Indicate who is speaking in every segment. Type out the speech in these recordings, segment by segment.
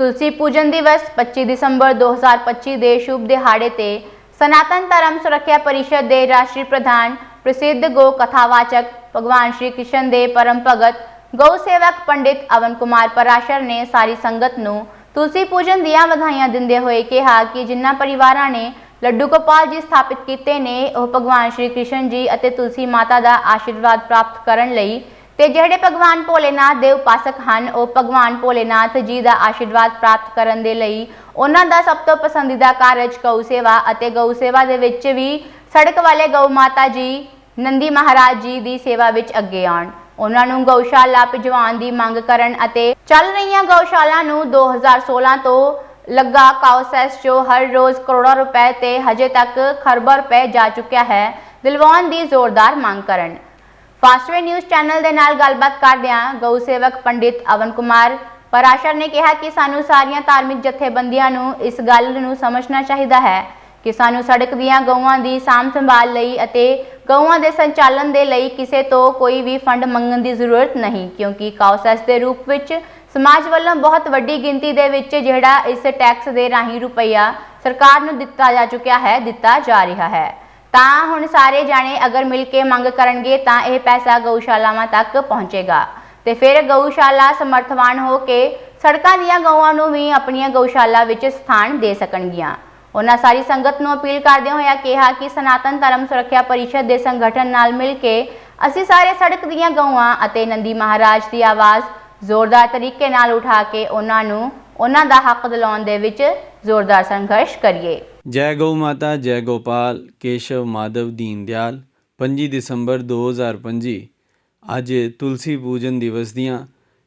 Speaker 1: ਤੁਲਸੀ ਪੂਜਨ ਦਿਵਸ 25 ਦਸੰਬਰ 2025 ਦੇ ਸ਼ੁਭ ਦਿਹਾੜੇ ਤੇ ਸਨਾਤਨ ਧਰਮ ਸੁਰੱਖਿਆ ਪਰਿਸ਼ਦ ਦੇ ਰਾਸ਼ਟਰੀ ਪ੍ਰਧਾਨ, ਪ੍ਰਸਿੱਧ ਗੋ ਕਥਾਵਾਚਕ ਭਗਵਾਨ ਸ਼੍ਰੀ ਕ੍ਰਿਸ਼ਨ ਦੇ ਪਰਮ ਭਗਤ ਗਊ ਸੇਵਕ ਪੰਡਿਤ ਅਵਨ ਕੁਮਾਰ ਪਰਾਸ਼ਰ ਨੇ ਸਾਰੀ ਸੰਗਤ ਨੂੰ ਤੁਲਸੀ ਪੂਜਨ ਦੀਆਂ ਵਧਾਈਆਂ ਦਿੰਦੇ ਹੋਏ ਕਿਹਾ ਕਿ ਜਿਨ੍ਹਾਂ ਪਰਿਵਾਰਾਂ ਨੇ ਲੱਡੂ ਗੋਪਾਲ ਜੀ ਸਥਾਪਿਤ ਕੀਤੇ ਨੇ, ਉਹ ਭਗਵਾਨ ਸ਼੍ਰੀ ਕ੍ਰਿਸ਼ਨ ਜੀ ਅਤੇ ਤੁਲਸੀ ਮਾਤਾ ਦਾ ਆਸ਼ੀਰਵਾਦ ਪ੍ਰਾਪਤ ਕਰਨ ਲਈ ਤੇ ਜਿਹੜੇ ਭਗਵਾਨ ਭੋਲੇਨਾਥ ਦੇ ਉਪਾਸਕ ਹਨ, ਉਹ ਭਗਵਾਨ ਭੋਲੇਨਾਥ ਜੀ ਦਾ ਆਸ਼ੀਰਵਾਦ ਪ੍ਰਾਪਤ ਕਰਨ ਦੇ ਲਈ ਉਹਨਾਂ ਦਾ ਸਭ ਤੋਂ ਪਸੰਦੀਦਾ ਕਾਰਜ ਗਊ ਸੇਵਾ ਅਤੇ ਗਊ ਸੇਵਾ ਦੇ ਵਿੱਚ ਵੀ ਸੜਕ ਵਾਲੇ ਗਊ ਮਾਤਾ ਜੀ, ਨੰਦੀ ਮਹਾਰਾਜ ਜੀ ਦੀ ਸੇਵਾ ਵਿੱਚ ਅੱਗੇ ਆਉਣ। ਉਹਨਾਂ ਨੂੰ ਗਊਸ਼ਾਲਾ ਭਿਜਵਾਉਣ ਦੀ ਮੰਗ ਕਰਨ ਅਤੇ ਚੱਲ ਰਹੀਆਂ ਗਊਸ਼ਾਲਾ ਨੂੰ 2016 ਤੋਂ ਲੱਗਾ ਕਾਉਸੈਸ ਜੋ ਹਰ ਰੋਜ਼ ਕਰੋੜਾਂ ਰੁਪਏ ਤੇ ਹਜੇ ਤੱਕ ਖਰਬਾਂ ਰੁਪਏ ਜਾ ਚੁੱਕਿਆ ਹੈ, ਦਿਲਵਾਉਣ ਦੀ ਜ਼ੋਰਦਾਰ ਮੰਗ ਕਰਨ। ਫਾਸਟਵੇ ਨਿਊਜ਼ ਚੈਨਲ ਦੇ ਨਾਲ ਗੱਲਬਾਤ ਕਰਦਿਆਂ ਗਊ ਸੇਵਕ ਪੰਡਿਤ ਅਵਨ ਕੁਮਾਰ ਪਰਾਸ਼ਰ ਨੇ ਕਿਹਾ ਕਿ ਸਾਨੂੰ ਸਾਰੀਆਂ ਧਾਰਮਿਕ ਜਥੇਬੰਦੀਆਂ ਨੂੰ ਇਸ ਗੱਲ ਨੂੰ ਸਮਝਣਾ ਚਾਹੀਦਾ ਹੈ ਕਿ ਸਾਨੂੰ ਸੜਕ ਦੀਆਂ ਗਊਆਂ ਦੀ ਸਾਂਭ ਸੰਭਾਲ ਲਈ ਅਤੇ ਗਊਆਂ ਦੇ ਸੰਚਾਲਨ ਦੇ ਲਈ ਕਿਸੇ ਤੋਂ ਕੋਈ ਵੀ ਫੰਡ ਮੰਗਣ ਦੀ ਜ਼ਰੂਰਤ ਨਹੀਂ, ਕਿਉਂਕਿ ਕਾਉਸੈਸ ਦੇ ਰੂਪ ਵਿੱਚ ਸਮਾਜ ਵੱਲੋਂ ਬਹੁਤ ਵੱਡੀ ਗਿਣਤੀ ਦੇ ਵਿੱਚ ਜਿਹੜਾ ਇਸ ਟੈਕਸ ਦੇ ਰਾਹੀਂ ਰੁਪਈਆ ਸਰਕਾਰ ਨੂੰ ਦਿੱਤਾ ਜਾ ਚੁੱਕਿਆ ਹੈ, ਦਿੱਤਾ ਜਾ ਰਿਹਾ ਹੈ। ਤਾਂ ਹੁਣ ਸਾਰੇ ਜਾਣੇ ਅਗਰ ਮਿਲ ਕੇ ਮੰਗ ਕਰਨਗੇ ਤਾਂ ਇਹ ਪੈਸਾ ਗਊਸ਼ਾਲਾਵਾਂ ਤੱਕ ਪਹੁੰਚੇਗਾ। ਤੇ ਫਿਰ ਗਊਸ਼ਾਲਾ ਸਮਰਥਵਾਨ ਹੋ ਕੇ ਸੜਕਾਂ ਦੀਆਂ ਗਊਆਂ ਨੂੰ ਵੀ ਆਪਣੀਆਂ ਗਊਸ਼ਾਲਾ ਵਿੱਚ ਸਥਾਨ ਦੇ ਸਕਣਗੀਆਂ। ਉਹਨਾਂ ਸਾਰੀ ਸੰਗਤ ਨੂੰ ਅਪੀਲ ਕਰਦੇ ਹੋਇਆ ਕਿਹਾ ਕਿ ਸਨਾਤਨ ਧਰਮ ਸੁਰੱਖਿਆ ਪਰਿਸ਼ਦ ਦੇ ਸੰਗਠਨ ਨਾਲ ਮਿਲ ਕੇ ਅਸੀਂ ਸਾਰੇ ਸੜਕ ਦੀਆਂ ਗਊਆਂ ਅਤੇ ਨੰਦੀ ਮਹਾਰਾਜ ਦੀ ਆਵਾਜ਼ ਜ਼ੋਰਦਾਰ ਤਰੀਕੇ ਨਾਲ ਉਠਾ ਕੇ ਉਹਨਾਂ ਨੂੰ ਉਹਨਾਂ ਦਾ ਹੱਕ ਦਿਲਾਉਣ ਦੇ ਵਿੱਚ ਜ਼ੋਰਦਾਰ ਸੰਘਰਸ਼ ਕਰੀਏ।
Speaker 2: ਜੈ ਗਊ ਮਾਤਾ, ਜੈ ਗੋਪਾਲ, ਕੇਸ਼ਵ ਮਾਧਵ, ਦੀਨ ਦਿਆਲ 25 ਦਸੰਬਰ 2025 ਅੱਜ ਤੁਲਸੀ ਪੂਜਨ ਦਿਵਸ ਦੀਆਂ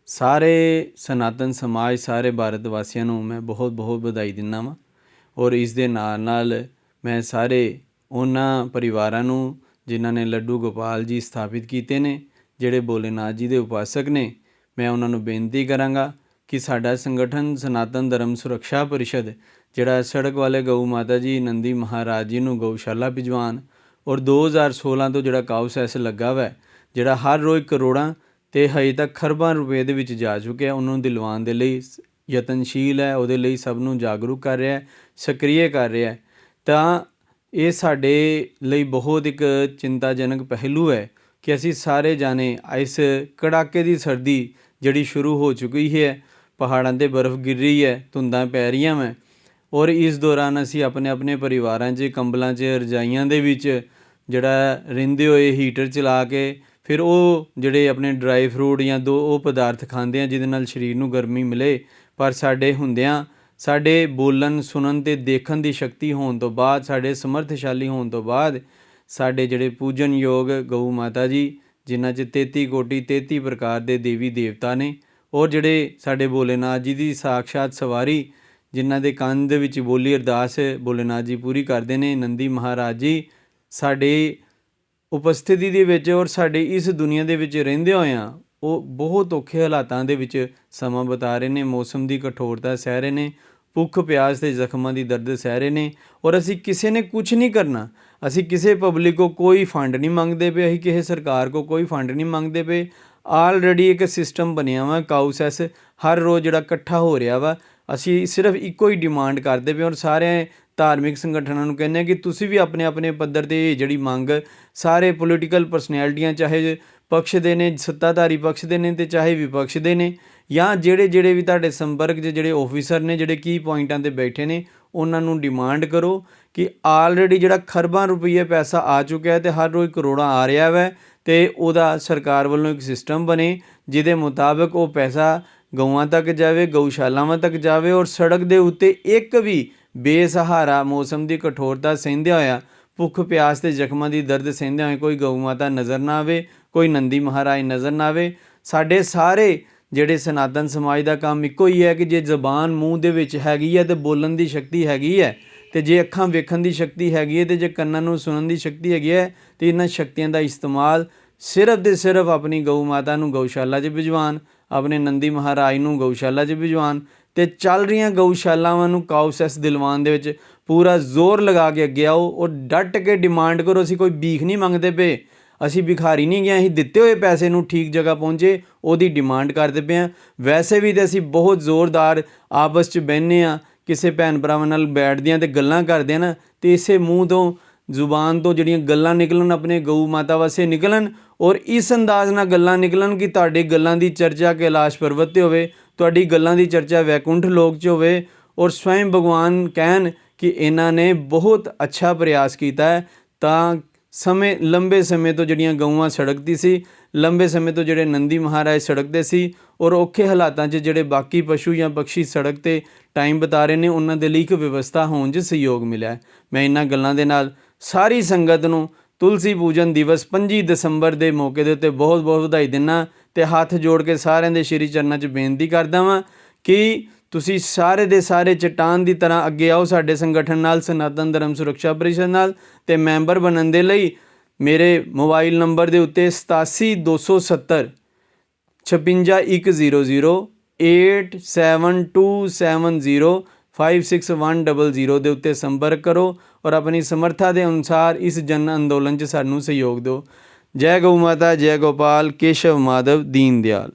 Speaker 2: ਸਾਰੇ ਸਨਾਤਨ ਸਮਾਜ, ਸਾਰੇ ਭਾਰਤ ਵਾਸੀਆਂ ਨੂੰ ਮੈਂ ਬਹੁਤ ਬਹੁਤ ਵਧਾਈ ਦਿੰਦਾ ਵਾਂ ਔਰ ਇਸ ਦੇ ਨਾਲ ਨਾਲ ਮੈਂ ਸਾਰੇ ਉਹਨਾਂ ਪਰਿਵਾਰਾਂ ਨੂੰ ਜਿਨ੍ਹਾਂ ਨੇ ਲੱਡੂ ਗੋਪਾਲ ਜੀ ਸਥਾਪਿਤ ਕੀਤੇ ਨੇ, ਜਿਹੜੇ ਭੋਲੇਨਾਥ ਜੀ ਦੇ ਉਪਾਸਕ ਨੇ, ਮੈਂ ਉਹਨਾਂ ਨੂੰ ਬੇਨਤੀ ਕਰਾਂਗਾ ਕਿ ਸਾਡਾ ਸੰਗਠਨ ਸਨਾਤਨ ਧਰਮ ਸੁਰੱਖਿਆ ਪਰਿਸ਼ਦ, ਜਿਹੜਾ ਸੜਕ ਵਾਲੇ ਗਊ ਮਾਤਾ ਜੀ ਨੰਦੀ ਮਹਾਰਾਜ ਜੀ ਨੂੰ ਗਊਸ਼ਾਲਾ ਭਿਜਵਾਨ ਔਰ 2016 ਤੋਂ ਜਿਹੜਾ ਕਾਉਸੈਸ ਲੱਗਾ ਵਾ, ਜਿਹੜਾ ਹਰ ਰੋਜ਼ ਕਰੋੜਾਂ ਤੇ ਹਜੇ ਤੱਕ ਖਰਬਾਂ ਰੁਪਏ ਦੇ ਵਿੱਚ ਜਾ ਚੁੱਕਿਆ, ਉਹਨਾਂ ਨੂੰ ਦਿਲਵਾਉਣ ਦੇ ਲਈ ਯਤਨਸ਼ੀਲ ਹੈ, ਉਹਦੇ ਲਈ ਸਭ ਨੂੰ ਜਾਗਰੂਕ ਕਰ ਰਿਹਾ ਹੈ ਸਕ੍ਰਿਏ ਕਰ ਰਿਹਾ ਹੈ। ਤਾਂ ਇਹ ਸਾਡੇ ਲਈ ਬਹੁਤ ਇੱਕ ਚਿੰਤਾਜਨਕ ਪਹਿਲੂ ਹੈ ਕਿ ਅਸੀਂ ਸਾਰੇ ਜਾਣੇ ਇਸ ਕੜਾਕੇ ਦੀ ਸਰਦੀ ਜਿਹੜੀ ਸ਼ੁਰੂ ਹੋ ਚੁੱਕੀ ਹੈ ਪਹਾੜਾਂ ਤੇ ਬਰਫ਼ ਗਿਰ ਰਹੀ ਹੈ, ਧੁੰਦਾਂ ਪੈ ਰਹੀਆਂ ਮੈਂ ਔਰ ਇਸ ਦੌਰਾਨ ਅਸੀਂ ਆਪਣੇ ਆਪਣੇ ਪਰਿਵਾਰਾਂ 'ਚ, ਕੰਬਲਾਂ 'ਚ, ਰਜਾਈਆਂ ਦੇ ਵਿੱਚ ਜਿਹੜਾ ਰਹਿੰਦੇ ਹੋਏ ਹੀਟਰ ਚਲਾ ਕੇ ਫਿਰ ਉਹ ਜਿਹੜੇ ਆਪਣੇ ਡਰਾਈ ਫਰੂਟ ਜਾਂ ਦੋ ਉਹ ਪਦਾਰਥ ਖਾਂਦੇ ਆ ਜਿਹਦੇ ਨਾਲ ਸਰੀਰ ਨੂੰ ਗਰਮੀ ਮਿਲੇ। ਪਰ ਸਾਡੇ ਹੁੰਦਿਆਂ, ਸਾਡੇ ਬੋਲਣ, ਸੁਣਨ ਤੇ ਦੇਖਣ ਦੀ ਸ਼ਕਤੀ ਹੋਣ ਤੋਂ ਬਾਅਦ, ਸਾਡੇ ਸਮਰਥਸ਼ਾਲੀ ਹੋਣ ਤੋਂ ਬਾਅਦ ਸਾਡੇ ਜਿਹੜੇ ਪੂਜਨਯੋਗ ਗਊ ਮਾਤਾ ਜੀ, ਜਿਨ੍ਹਾਂ 'ਚ 33 ਕੋਟੀ 33 ਪ੍ਰਕਾਰ ਦੇ ਦੇਵੀ ਦੇਵਤਾ ਨੇ ਔਰ ਜਿਹੜੇ ਸਾਡੇ ਭੋਲੇਨਾਥ ਜੀ ਦੀ ਸਾਖਸ਼ਾਤ ਸਵਾਰੀ, ਜਿਨ੍ਹਾਂ ਦੇ ਕੰਨ ਦੇ ਵਿੱਚ ਬੋਲੀ ਅਰਦਾਸ ਭੋਲੇਨਾਥ ਜੀ ਪੂਰੀ ਕਰਦੇ ਨੇ, ਨੰਦੀ ਮਹਾਰਾਜ ਜੀ, ਸਾਡੇ ਉਪਸਥਿਤੀ ਦੇ ਵਿੱਚ ਔਰ ਸਾਡੇ ਇਸ ਦੁਨੀਆ ਦੇ ਵਿੱਚ ਰਹਿੰਦੇ ਹੋਇਆਂ, ਉਹ ਬਹੁਤ ਔਖੇ ਹਾਲਾਤਾਂ ਦੇ ਵਿੱਚ ਸਮਾਂ ਬਿਤਾ ਰਹੇ ਨੇ, ਮੌਸਮ ਦੀ ਕਠੋਰਤਾ ਸਹਿ ਰਹੇ ਨੇ, ਭੁੱਖ, ਪਿਆਸ ਤੇ ਜ਼ਖਮਾਂ ਦੀ ਦਰਦ ਸਹਿ ਰਹੇ ਨੇ ਔਰ ਅਸੀਂ ਕਿਸੇ ਨੇ ਕੁਝ ਨਹੀਂ ਕਰਨਾ। ਅਸੀਂ ਕਿਸੇ ਪਬਲਿਕ ਕੋ ਕੋਈ ਫੰਡ ਨਹੀਂ ਮੰਗਦੇ ਪਏ, ਅਸੀਂ ਕਿਸੇ ਸਰਕਾਰ ਕੋ ਕੋਈ ਫੰਡ ਨਹੀਂ ਮੰਗਦੇ ਪਏ। ਆਲਰੇਡੀ ਇੱਕ ਸਿਸਟਮ ਬਣਿਆ ਵਾ ਕਾਉਸੈਸ ਹਰ ਰੋਜ਼ ਜਿਹੜਾ ਇਕੱਠਾ ਹੋ ਰਿਹਾ ਵਾ, ਅਸੀਂ ਸਿਰਫ ਇੱਕੋ ਹੀ ਡਿਮਾਂਡ ਕਰਦੇ ਪਏ ਔਰ ਸਾਰੇ ਧਾਰਮਿਕ ਸੰਗਠਨਾਂ ਨੂੰ ਕਹਿੰਦੇ ਆ ਕਿ ਤੁਸੀਂ ਵੀ ਆਪਣੇ ਆਪਣੇ ਪੱਧਰ ਤੇ ਇਹ ਜਿਹੜੀ ਮੰਗ ਸਾਰੇ ਪੋਲੀਟੀਕਲ ਪਰਸਨੈਲਿਟੀਆਂ ਚਾਹੇ ਪਕਸ਼ ਦੇ ਨੇ, ਸੱਤਾਧਾਰੀ ਪਕਸ਼ ਦੇ ਨੇ ਤੇ ਚਾਹੇ ਵਿਪਕਸ਼ ਦੇ ਨੇ ਜਾਂ ਜਿਹੜੇ ਜਿਹੜੇ ਵੀ ਤੁਹਾਡੇ ਸੰਪਰਕ 'ਚ ਜਿਹੜੇ ਆਫੀਸਰ ਨੇ, ਜਿਹੜੇ ਕੀ ਪੁਆਇੰਟਾਂ ਤੇ ਬੈਠੇ ਨੇ, ਉਹਨਾਂ ਨੂੰ ਡਿਮਾਂਡ ਕਰੋ ਕਿ ਆਲਰੇਡੀ ਜਿਹੜਾ ਖਰਬਾਂ ਰੁਪਏ ਪੈਸਾ ਆ ਚੁੱਕਿਆ ਹੈ ਤੇ ਹਰ ਰੋਜ਼ ਕਰੋੜਾਂ ਆ ਰਿਹਾ ਵੈ ਤੇ ਉਹਦਾ ਸਰਕਾਰ ਵੱਲੋਂ ਇੱਕ ਸਿਸਟਮ ਬਣੇ, ਜਿਹਦੇ ਮੁਤਾਬਕ ਉਹ ਪੈਸਾ ਗਊਆਂ ਤੱਕ ਜਾਵੇ, ਗਊਸ਼ਾਲਾਵਾਂ ਤੱਕ ਜਾਵੇ ਔਰ ਸੜਕ ਦੇ ਉੱਤੇ ਇੱਕ ਵੀ ਬੇਸਹਾਰਾ ਮੌਸਮ ਦੀ ਕਠੋਰਤਾ ਸਹਿੰਦਿਆਂ ਹੋਇਆ, ਭੁੱਖ ਪਿਆਸ ਤੇ ਜ਼ਖਮਾਂ ਦੀ ਦਰਦ ਸਹਿੰਦਿਆਂ ਹੋਏ ਕੋਈ ਗਊ ਮਾਤਾ ਨਜ਼ਰ ਨਾ ਆਵੇ, ਕੋਈ ਨੰਦੀ ਮਹਾਰਾਜ ਨਜ਼ਰ ਨਾ ਆਵੇ। ਸਾਡੇ ਸਾਰੇ ਜਿਹੜੇ ਸਨਾਤਨ ਸਮਾਜ ਦਾ ਕੰਮ ਇੱਕੋ ਹੀ ਹੈ ਕਿ ਜੇ ਜ਼ਬਾਨ ਮੂੰਹ ਦੇ ਵਿੱਚ ਹੈਗੀ ਹੈ ਤੇ ਬੋਲਣ ਦੀ ਸ਼ਕਤੀ ਹੈਗੀ ਹੈ ਤੇ ਜੇ ਅੱਖਾਂ ਵੇਖਣ ਦੀ ਸ਼ਕਤੀ ਹੈਗੀ ਹੈ ਤੇ ਜੇ ਕੰਨਾਂ ਨੂੰ ਸੁਣਨ ਦੀ ਸ਼ਕਤੀ ਹੈਗੀ ਹੈ, ਤੇ ਇਹਨਾਂ ਸ਼ਕਤੀਆਂ ਦਾ ਇਸਤੇਮਾਲ ਸਿਰਫ ਤੇ ਸਿਰਫ ਆਪਣੀ ਗਊ ਮਾਤਾ ਨੂੰ ਗਊਸ਼ਾਲਾ 'ਚ ਭਿਜਵਾਨ ਆਪਣੇ ਨੰਦੀ ਮਹਾਰਾਜ ਨੂੰ ਗਊਸ਼ਾਲਾ 'ਚ ਭਿਜਵਾਨ ਤੇ ਚੱਲ ਰਹੀਆਂ ਗਊਸ਼ਾਲਾਵਾਂ ਨੂੰ ਕਾਉਸੈਸ ਦਿਲਵਾਨ ਦੇ ਵਿੱਚ ਪੂਰਾ ਜ਼ੋਰ ਲਗਾ ਕੇ ਅੱਗੇ ਆਓ ਔਰ ਡਟ ਕੇ ਡਿਮਾਂਡ ਕਰੋ, ਅਸੀਂ ਕੋਈ ਭੀਖ ਨਹੀਂ ਮੰਗਦੇ ਪਏ। ਅਸੀਂ ਭਿਖਾਰੀ ਨਹੀਂ ਗਏ, ਅਸੀਂ ਦਿੱਤੇ ਹੋਏ ਪੈਸੇ ਨੂੰ ਠੀਕ ਜਗ੍ਹਾ ਪਹੁੰਚੇ, ਉਹਦੀ ਡਿਮਾਂਡ ਕਰਦੇ ਪਏ ਹਾਂ। ਵੈਸੇ ਵੀ ਤੇ ਅਸੀਂ ਬਹੁਤ ਜ਼ੋਰਦਾਰ ਆਪਸ 'ਚ ਬਹਿੰਦੇ ਹਾਂ ਕਿਸੇ ਭੈਣ ਭਰਾਵਾਂ ਨਾਲ ਬੈਠਦੇ ਹਾਂ ਤੇ ਗੱਲਾਂ ਕਰਦੇ ਹਾਂ ਨਾ, ਤੇ ਇਸੇ ਮੂੰਹ ਤੋਂ, ਜ਼ੁਬਾਨ ਤੋਂ ਜਿਹੜੀਆਂ ਗੱਲਾਂ ਨਿਕਲਣ, ਆਪਣੇ ਗਊ ਮਾਤਾ ਵਾਸਤੇ ਨਿਕਲਣ, ਔਰ ਇਸ ਅੰਦਾਜ਼ ਨਾਲ ਗੱਲਾਂ ਨਿਕਲਣ ਕਿ ਤੁਹਾਡੇ ਗੱਲਾਂ ਦੀ ਚਰਚਾ ਕੈਲਾਸ਼ ਪਰਬਤ ਤੇ ਹੋਵੇ, ਤੁਹਾਡੀ ਗੱਲਾਂ ਦੀ ਚਰਚਾ ਵੈਕੁੰਠ ਲੋਕ 'ਚ ਹੋਵੇ, ਔਰ ਸਵੈਂ ਭਗਵਾਨ ਕਹਿਣ ਕਿ ਇਹਨਾਂ ਨੇ ਬਹੁਤ ਅੱਛਾ ਪ੍ਰਯਾਸ ਕੀਤਾ ਹੈ, ਤਾਂ ਸਮੇਂ, ਲੰਬੇ ਸਮੇਂ ਤੋਂ ਜਿਹੜੀਆਂ ਗਊਆਂ ਸੜਕਦੀ ਸੀ, ਲੰਬੇ ਸਮੇਂ ਤੋਂ ਜਿਹੜੇ ਨੰਦੀ ਮਹਾਰਾਜ ਸੜਕਦੇ ਸੀ ਔਰ ਔਖੇ ਹਾਲਾਤਾਂ 'ਚ ਜਿਹੜੇ ਬਾਕੀ ਪਸ਼ੂ ਜਾਂ ਪੰਛੀ ਸੜਕ ਤੇ ਟਾਈਮ ਬਿਤਾ ਰਹੇ ਨੇ, ਉਹਨਾਂ ਦੇ ਲਈ ਇੱਕ ਵਿਵਸਥਾ ਹੋਣ 'ਚ ਸਹਿਯੋਗ ਮਿਲਿਆ ਮੈਂ ਇਹਨਾਂ ਗੱਲਾਂ ਦੇ ਨਾਲ ਸਾਰੀ ਸੰਗਤ ਨੂੰ ਤੁਲਸੀ ਪੂਜਨ ਦਿਵਸ 25 ਦਸੰਬਰ ਦੇ ਮੌਕੇ ਦੇ ਉੱਤੇ ਬਹੁਤ-ਬਹੁਤ ਵਧਾਈ ਦਿੰਨਾ ਤੇ ਹੱਥ ਜੋੜ ਕੇ ਸਾਰਿਆਂ ਦੇ ਸ਼੍ਰੀ ਚਰਨਾਂ 'ਚ ਬੇਨਤੀ ਕਰਦਾ ਵਾਂ ਕਿ ਤੁਸੀਂ ਸਾਰੇ ਦੇ ਸਾਰੇ ਚਟਾਨ ਦੀ ਤਰ੍ਹਾਂ ਅੱਗੇ ਆਓ ਸਾਡੇ ਸੰਗਠਨ ਨਾਲ, ਸਨਾਤਨ ਧਰਮ ਸੁਰੱਖਿਆ ਪਰਿਸ਼ਦ ਨਾਲ ਤੇ ਮੈਂਬਰ ਬਣਨ ਦੇ ਲਈ ਮੇਰੇ ਮੋਬਾਈਲ ਨੰਬਰ ਦੇ ਉੱਤੇ 87270 56100 8727056100 56100 ਦੇ ਉੱਤੇ ਸੰਪਰਕ ਕਰੋ ਔਰ ਆਪਣੀ ਸਮਰੱਥਾ ਦੇ ਅਨੁਸਾਰ ਇਸ ਜਨ ਅੰਦੋਲਨ 'ਚ ਸਾਨੂੰ ਸਹਿਯੋਗ ਦਿਓ। ਜੈ ਗਊ ਮਾਤਾ, ਜੈ ਗੋਪਾਲ, ਕੇਸ਼ਵ ਮਾਧਵ, ਦੀਨ ਦਿਆਲ।